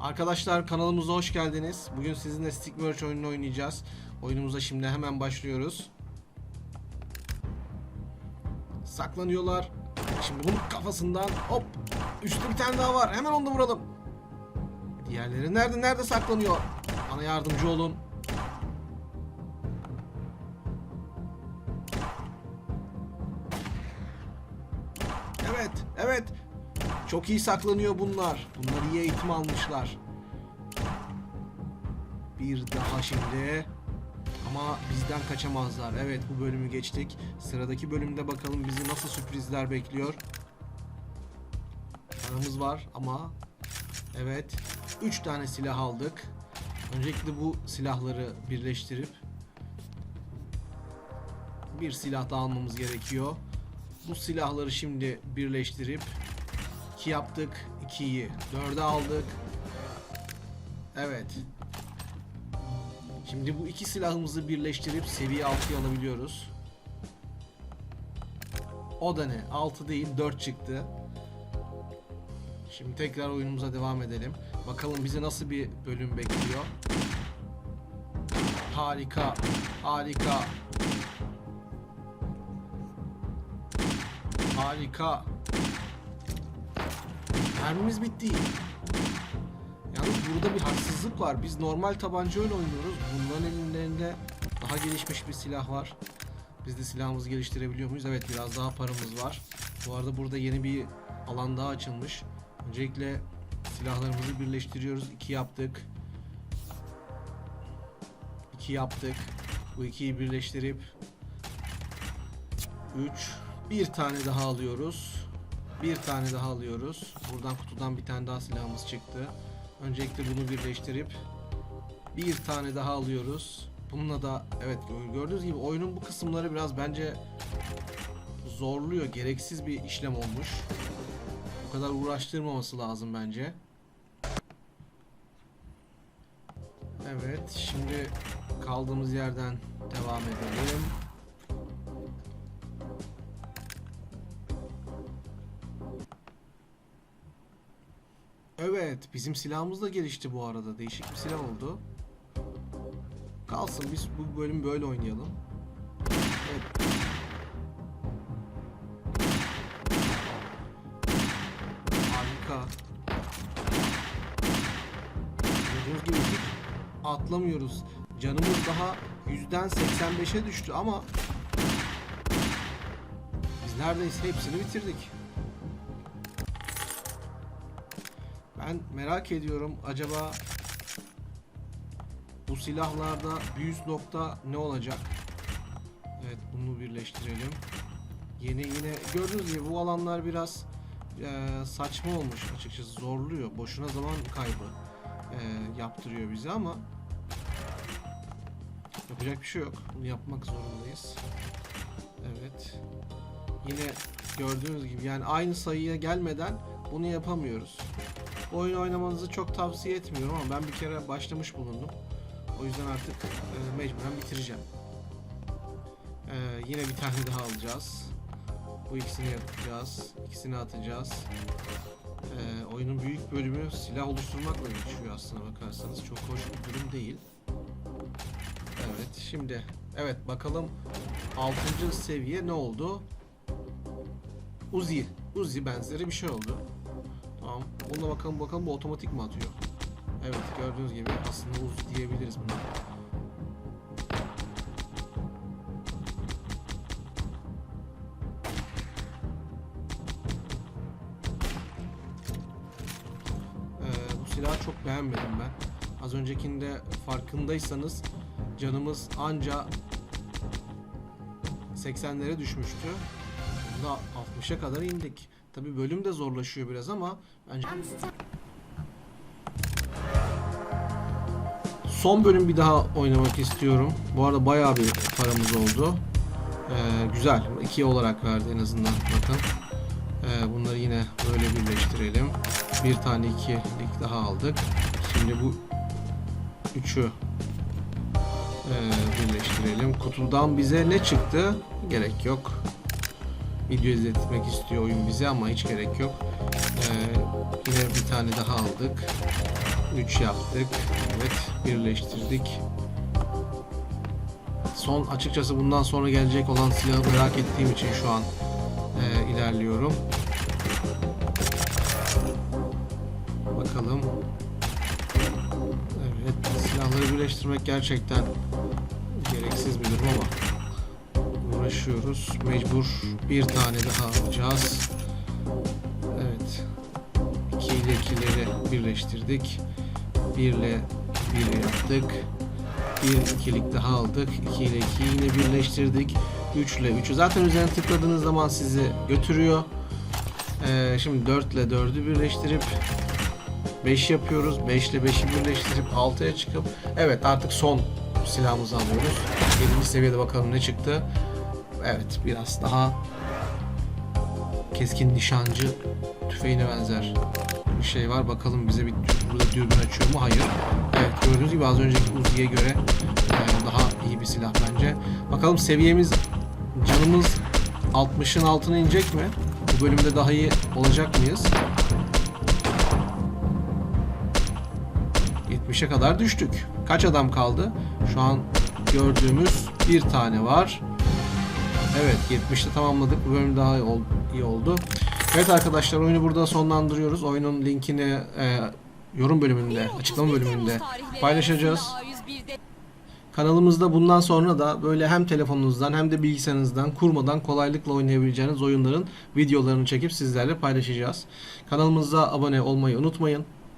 Arkadaşlar kanalımıza hoş geldiniz. Bugün sizinle Stick Merge oyununu oynayacağız. Oyunumuza şimdi hemen başlıyoruz. Saklanıyorlar. Şimdi bunun kafasından hop. Üstte bir tane daha var. Hemen onu da vuralım. Diğerleri nerede nerede saklanıyor? Bana yardımcı olun. Evet, evet. Çok iyi saklanıyor bunlar. Bunlar iyi eğitim almışlar. Bir daha şimdi. Ama bizden kaçamazlar. Evet bu bölümü geçtik. Sıradaki bölümde bakalım bizi nasıl sürprizler bekliyor. Paramız var ama evet 3 tane silah aldık. Öncelikle bu silahları birleştirip bir silah daha almamız gerekiyor. Bu silahları şimdi birleştirip 2 yaptık. 2'yi 4'e aldık. Evet. Şimdi bu iki silahımızı birleştirip seviye 6'ya alabiliyoruz. O da ne? 6 değil 4 çıktı. Şimdi tekrar oyunumuza devam edelim. Bakalım bizi nasıl bir bölüm bekliyor. Harika. Harika. Harika. Mermimiz bitti. Yalnız burada bir haksızlık var. Biz normal tabanca oyun oynuyoruz. Bunların ellerinde daha gelişmiş bir silah var. Biz de silahımızı geliştirebiliyor muyuz? Evet biraz daha paramız var. Bu arada burada yeni bir alan daha açılmış. Öncelikle silahlarımızı birleştiriyoruz. 2 yaptık. 2 yaptık. Bu ikiyi birleştirip 3 bir tane daha alıyoruz. Bir tane daha alıyoruz. Buradan kutudan bir tane daha silahımız çıktı. Öncelikle bunu birleştirip bir tane daha alıyoruz. Bununla da evet gördüğünüz gibi oyunun bu kısımları biraz bence zorluyor. Gereksiz bir işlem olmuş. Bu kadar uğraştırmaması lazım bence. Evet şimdi kaldığımız yerden devam edelim. Evet, bizim silahımız da gelişti bu arada. Değişik bir silah oldu. Kalsın biz bu bölüm böyle oynayalım. Evet. Harika. Gördüğünüz gibi hiç atlamıyoruz. Canımız daha yüzden 85'e düştü ama biz neredeyse hepsini bitirdik. Ben merak ediyorum acaba bu silahlarda büyük nokta ne olacak? Evet bunu birleştirelim. Yeni yine gördüğünüz gibi bu alanlar biraz e, saçma olmuş açıkçası zorluyor. Boşuna zaman kaybı e, yaptırıyor bize ama yapacak bir şey yok. Bunu yapmak zorundayız. Evet. Yine gördüğünüz gibi yani aynı sayıya gelmeden bunu yapamıyoruz. Bu oyunu oynamanızı çok tavsiye etmiyorum ama ben bir kere başlamış bulundum. O yüzden artık e, mecburen bitireceğim. E, yine bir tane daha alacağız. Bu ikisini yapacağız. İkisini atacağız. E, oyunun büyük bölümü silah oluşturmakla geçiyor aslına bakarsanız. Çok hoş bir durum değil. Evet şimdi evet bakalım 6. seviye ne oldu? Uzi. Uzi benzeri bir şey oldu. Bununla bakalım bakalım bu otomatik mi atıyor? Evet gördüğünüz gibi aslında uz diyebiliriz buna. Ee, bu silahı çok beğenmedim ben. Az öncekinde farkındaysanız canımız anca 80'lere düşmüştü. Bunda 60'a kadar indik. Tabi bölüm de zorlaşıyor biraz ama bence son bölüm bir daha oynamak istiyorum. Bu arada bayağı bir paramız oldu. Ee, güzel. 2 olarak verdi en azından. Bakın. Ee, bunları yine böyle birleştirelim. Bir tane ikilik daha aldık. Şimdi bu üçü ee, birleştirelim. Kutudan bize ne çıktı? Gerek yok. Video izletmek istiyor oyun bize ama hiç gerek yok. Ee, yine bir tane daha aldık. 3 yaptık. Evet birleştirdik. Son açıkçası bundan sonra gelecek olan silahı merak ettiğim için şu an e, ilerliyorum. Bakalım. Evet silahları birleştirmek gerçekten gereksiz bir durum ama uğraşıyoruz. Mecbur bir tane daha alacağız. Evet. 2 ile 2'leri birleştirdik. 1 ile 1'i yaptık. Bir ikilik daha aldık. 2 ile 2'yi yine birleştirdik. 3 ile 3'ü zaten üzerine tıkladığınız zaman sizi götürüyor. Ee, şimdi 4 ile 4'ü birleştirip 5 yapıyoruz. 5 ile 5'i birleştirip 6'ya çıkıp evet artık son silahımızı alıyoruz. 7. seviyede bakalım ne çıktı. Evet biraz daha keskin nişancı tüfeğine benzer bir şey var. Bakalım bize bir burada dürbün açıyor mu? Hayır. Evet gördüğünüz gibi az önceki Uzi'ye göre e, daha iyi bir silah bence. Bakalım seviyemiz canımız 60'ın altına inecek mi? Bu bölümde daha iyi olacak mıyız? 70'e kadar düştük. Kaç adam kaldı? Şu an gördüğümüz bir tane var. Evet 70'te tamamladık. Bu bölüm daha iyi ol- iyi oldu. Evet arkadaşlar oyunu burada sonlandırıyoruz. Oyunun linkini e, yorum bölümünde, açıklama bölümünde paylaşacağız. Kanalımızda bundan sonra da böyle hem telefonunuzdan hem de bilgisayarınızdan kurmadan kolaylıkla oynayabileceğiniz oyunların videolarını çekip sizlerle paylaşacağız. Kanalımıza abone olmayı unutmayın.